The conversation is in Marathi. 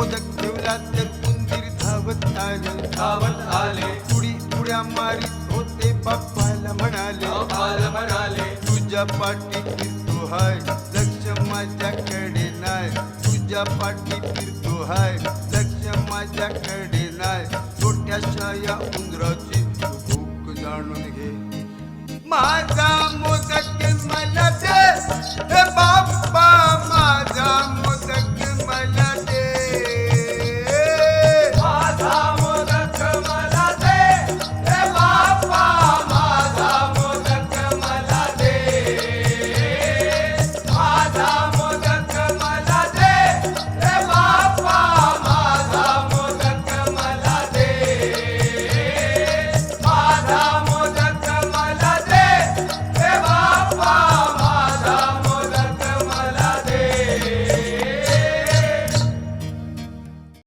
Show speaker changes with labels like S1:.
S1: मोदक ठेवला तर उंदीर धावत आले.
S2: धावत आले.
S1: पुढी पुड्या मारीत होते बाप्पाला म्हणाले.
S2: बाप्पाला म्हणाले.
S1: तुझ्या पाठी फिरतो हाय लक्ष माझ्याकडे नाही. तुझ्या पाठी फिरतो हाय लक्ष माझ्याकडे नाही. छोट्याशा या उंदराची भूक जाणून घे.